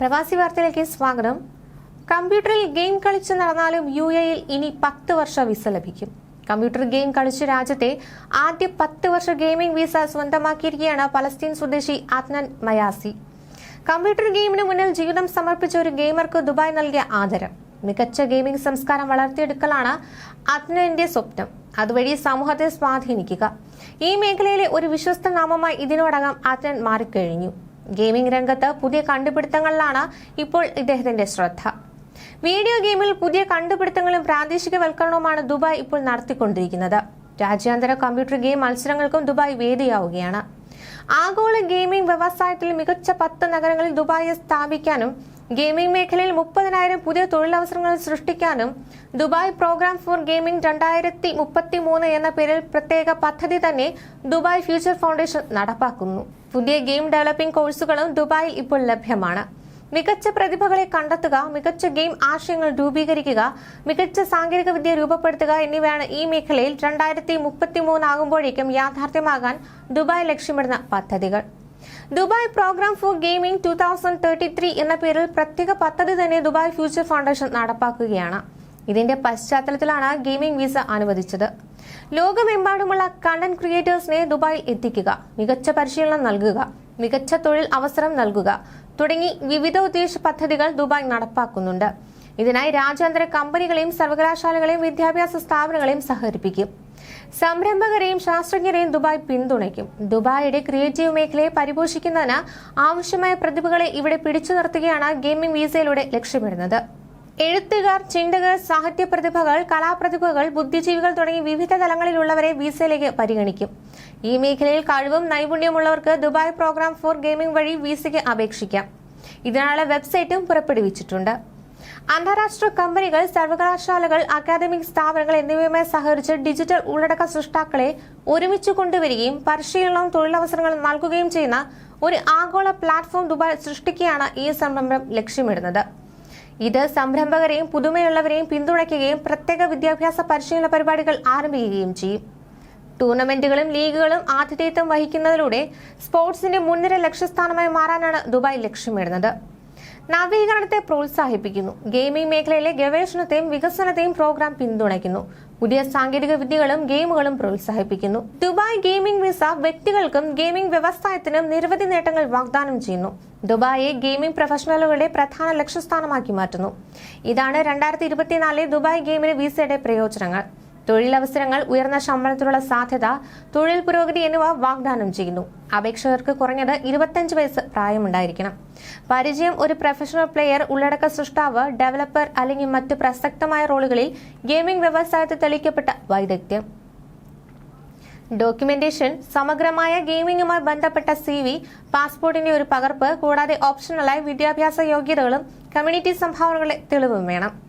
പ്രവാസി വാർത്തയിലേക്ക് സ്വാഗതം. കമ്പ്യൂട്ടറിൽ ഗെയിം കളിച്ച് നടന്നാലും യു എയിൽ ഇനി പത്ത് വർഷ വിസ ലഭിക്കും. കമ്പ്യൂട്ടർ ഗെയിം കളിച്ച് രാജ്യത്തെ ആദ്യ പത്ത് വർഷ ഗെയിമിംഗ് വിസ സ്വന്തമാക്കിയിരിക്കുകയാണ് പലസ്തീൻ സ്വദേശി അദ്നൻ മയാസി. കമ്പ്യൂട്ടർ ഗെയിമിന് മുന്നിൽ ജീവിതം സമർപ്പിച്ച ഒരു ഗെയിമർക്ക് ദുബായ് നൽകിയ ആദരം. മികച്ച ഗെയിമിംഗ് സംസ്കാരം വളർത്തിയെടുക്കലാണ് അദ്നന്റെ സ്വപ്നം. അതുവഴി സമൂഹത്തെ സ്വാധീനിക്കുക. ഈ മേഖലയിലെ ഒരു വിശ്വസ്ത നാമമായി ഇതിനോടകം അദ്നൻ മാറിക്കഴിഞ്ഞു. ഗെയിമിംഗ് രംഗത്ത് പുതിയ കണ്ടുപിടുത്തങ്ങളിലാണ് ഇപ്പോൾ ഇദ്ദേഹത്തിന്റെ ശ്രദ്ധ. വീഡിയോ ഗെയിമിൽ പുതിയ കണ്ടുപിടുത്തങ്ങളും പ്രാദേശികവൽക്കരണവുമാണ് ദുബായ് ഇപ്പോൾ നടത്തിക്കൊണ്ടിരിക്കുന്നത്. രാജ്യാന്തര കമ്പ്യൂട്ടർ ഗെയിം മത്സരങ്ങൾക്കും ദുബായ് വേദിയാവുകയാണ്. ആഗോള ഗെയിമിംഗ് വ്യവസായത്തിൽ മികച്ച പത്ത് നഗരങ്ങളിൽ ദുബായെ സ്ഥാപിക്കാനും ഗെയിമിംഗ് മേഖലയിൽ മുപ്പതിനായിരം പുതിയ തൊഴിലവസരങ്ങൾ സൃഷ്ടിക്കാനും ദുബായ് പ്രോഗ്രാം ഫോർ ഗെയിമിംഗ് രണ്ടായിരത്തി മുപ്പത്തി മൂന്ന് എന്ന പേരിൽ പ്രത്യേക പദ്ധതി തന്നെ ദുബായ് ഫ്യൂച്ചർ ഫൗണ്ടേഷൻ നടപ്പാക്കുന്നു. പുതിയ ഗെയിം ഡെവലപ്പിംഗ് കോഴ്സുകളും ദുബായിൽ ഇപ്പോൾ ലഭ്യമാണ്. മികച്ച പ്രതിഭകളെ കണ്ടെത്തുക മികച്ച ഗെയിം ആശയങ്ങൾ രൂപീകരിക്കുക മികച്ച സാങ്കേതിക വിദ്യ രൂപപ്പെടുത്തുക എന്നിവയാണ് ഈ മേഖലയിൽ രണ്ടായിരത്തി മുപ്പത്തി മൂന്നാകുമ്പോഴേക്കും യാഥാർത്ഥ്യമാകാൻ ദുബായ് ലക്ഷ്യമിടുന്ന പദ്ധതികൾ. Dubai program for gaming two thousand thirty three എന്ന പേരിൽ പ്രത്യേക പദ്ധതി തന്നെ ദുബായ് ഫ്യൂച്ചർ ഫൗണ്ടേഷൻ നടപ്പാക്കുകയാണ്. ഇതിന്റെ പശ്ചാത്തലത്തിലാണ് ഗെയിമിംഗ് വിസ അനുവദിച്ചത്. ലോകമെമ്പാടുമുള്ള കണ്ടന്റ് ക്രിയേറ്റേഴ്സിനെ ദുബായിൽ എത്തിക്കുക മികച്ച പരിശീലനം നൽകുക മികച്ച തൊഴിൽ അവസരം നൽകുക തുടങ്ങി വിവിധ ഉദ്ദേശ പദ്ധതികൾ ദുബായ് നടപ്പാക്കുന്നുണ്ട്. ഇതിനായി രാജ്യാന്തര കമ്പനികളെയും സർവകലാശാലകളെയും വിദ്യാഭ്യാസ സ്ഥാപനങ്ങളെയും സഹകരിപ്പിക്കും. സംരംഭകരെയും ശാസ്ത്രജ്ഞരെയും ദുബായ് പിന്തുണയ്ക്കും. ദുബായിയുടെ ക്രിയേറ്റീവ് മേഖലയെ പരിപോഷിക്കുന്നതിന് ആവശ്യമായ പ്രതിഭകളെ ഇവിടെ പിടിച്ചു നിർത്തുകയാണ് ഗെയിമിംഗ് വീസയിലൂടെ ലക്ഷ്യമിടുന്നത്. എഴുത്തുകാർ ചിന്തകർ സാഹിത്യ പ്രതിഭകൾ കലാപ്രതിഭകൾ ബുദ്ധിജീവികൾ തുടങ്ങി വിവിധ തലങ്ങളിലുള്ളവരെ വിസയിലേക്ക് പരിഗണിക്കും. ഈ മേഖലയിൽ കഴിവും നൈപുണ്യമുള്ളവർക്ക് ദുബായ് പ്രോഗ്രാം ഫോർ ഗെയിമിംഗ് വഴി വിസയ്ക്ക് അപേക്ഷിക്കാം. ഇതിനായുള്ള വെബ്സൈറ്റും പുറപ്പെടുവിച്ചിട്ടുണ്ട്. അന്താരാഷ്ട്ര കമ്പനികൾ സർവകലാശാലകൾ അക്കാദമിക് സ്ഥാപനങ്ങൾ എന്നിവയുമായി സഹകരിച്ച് ഡിജിറ്റൽ ഉള്ളടക്ക സൃഷ്ടാക്കളെ ഒരുമിച്ച് കൊണ്ടുവരികയും പരിശീലനവും തൊഴിലവസരങ്ങളും നൽകുകയും ചെയ്യുന്ന ഒരു ആഗോള പ്ലാറ്റ്ഫോം ദുബായ് സൃഷ്ടിക്കുകയാണ് ഈ സംരംഭം ലക്ഷ്യമിടുന്നത്. ഇത് സംരംഭകരെയും പുതുമയുള്ളവരെയും പിന്തുണയ്ക്കുകയും പ്രത്യേക വിദ്യാഭ്യാസ പരിശീലന പരിപാടികൾ ആരംഭിക്കുകയും ചെയ്യും. ടൂർണമെന്റുകളും ലീഗുകളും ആതിഥേയത്വം വഹിക്കുന്നതിലൂടെ സ്പോർട്സിന്റെ മുൻനിര ലക്ഷ്യസ്ഥാനമായി മാറാനാണ് ദുബായ് ലക്ഷ്യമിടുന്നത്. നവീകരണത്തെ പ്രോത്സാഹിപ്പിക്കുന്നു. ഗെയിമിംഗ് മേഖലയിലെ ഗവേഷണത്തെയും വികസനത്തെയും പ്രോഗ്രാം പിന്തുണയ്ക്കുന്നു. പുതിയ സാങ്കേതിക വിദ്യകളും ഗെയിമുകളും പ്രോത്സാഹിപ്പിക്കുന്നു. ദുബായ് ഗെയിമിംഗ് വിസ വ്യക്തികൾക്കും ഗെയിമിംഗ് വ്യവസായത്തിനും നിരവധി നേട്ടങ്ങൾ വാഗ്ദാനം ചെയ്യുന്നു. ദുബായെ ഗെയിമിംഗ് പ്രൊഫഷണലുകളുടെ പ്രധാന ലക്ഷ്യസ്ഥാനമാക്കി മാറ്റുന്നു. ഇതാണ് രണ്ടായിരത്തി ഇരുപത്തിനാലിലെ ദുബായ് ഗെയിമിന് വിസയുടെ പ്രയോജനങ്ങൾ. തൊഴിലവസരങ്ങൾ ഉയർന്ന ശമ്പളത്തിലുള്ള സാധ്യത തൊഴിൽ പുരോഗതി എന്നിവ വാഗ്ദാനം ചെയ്യുന്നു. അപേക്ഷകർക്ക് കുറഞ്ഞത് ഇരുപത്തഞ്ച് വയസ്സ് പ്രായമുണ്ടായിരിക്കണം. പരിചയം ഒരു പ്രൊഫഷണൽ പ്ലെയർ ഉള്ളടക്ക സൃഷ്ടാവ് ഡെവലപ്പർ അല്ലെങ്കിൽ മറ്റ് പ്രസക്തമായ റോളുകളിൽ ഗെയിമിംഗ് വ്യവസായത്തിൽ തെളിയിക്കപ്പെട്ട വൈദഗ്ധ്യം. ഡോക്യുമെന്റേഷൻ സമഗ്രമായ ഗെയിമിംഗുമായി ബന്ധപ്പെട്ട സി വി പാസ്പോർട്ടിന്റെ ഒരു പകർപ്പ് കൂടാതെ ഓപ്ഷണലായി വിദ്യാഭ്യാസ യോഗ്യതകളും കമ്മ്യൂണിറ്റി സംഭാവനകളെ തെളിവും വേണം.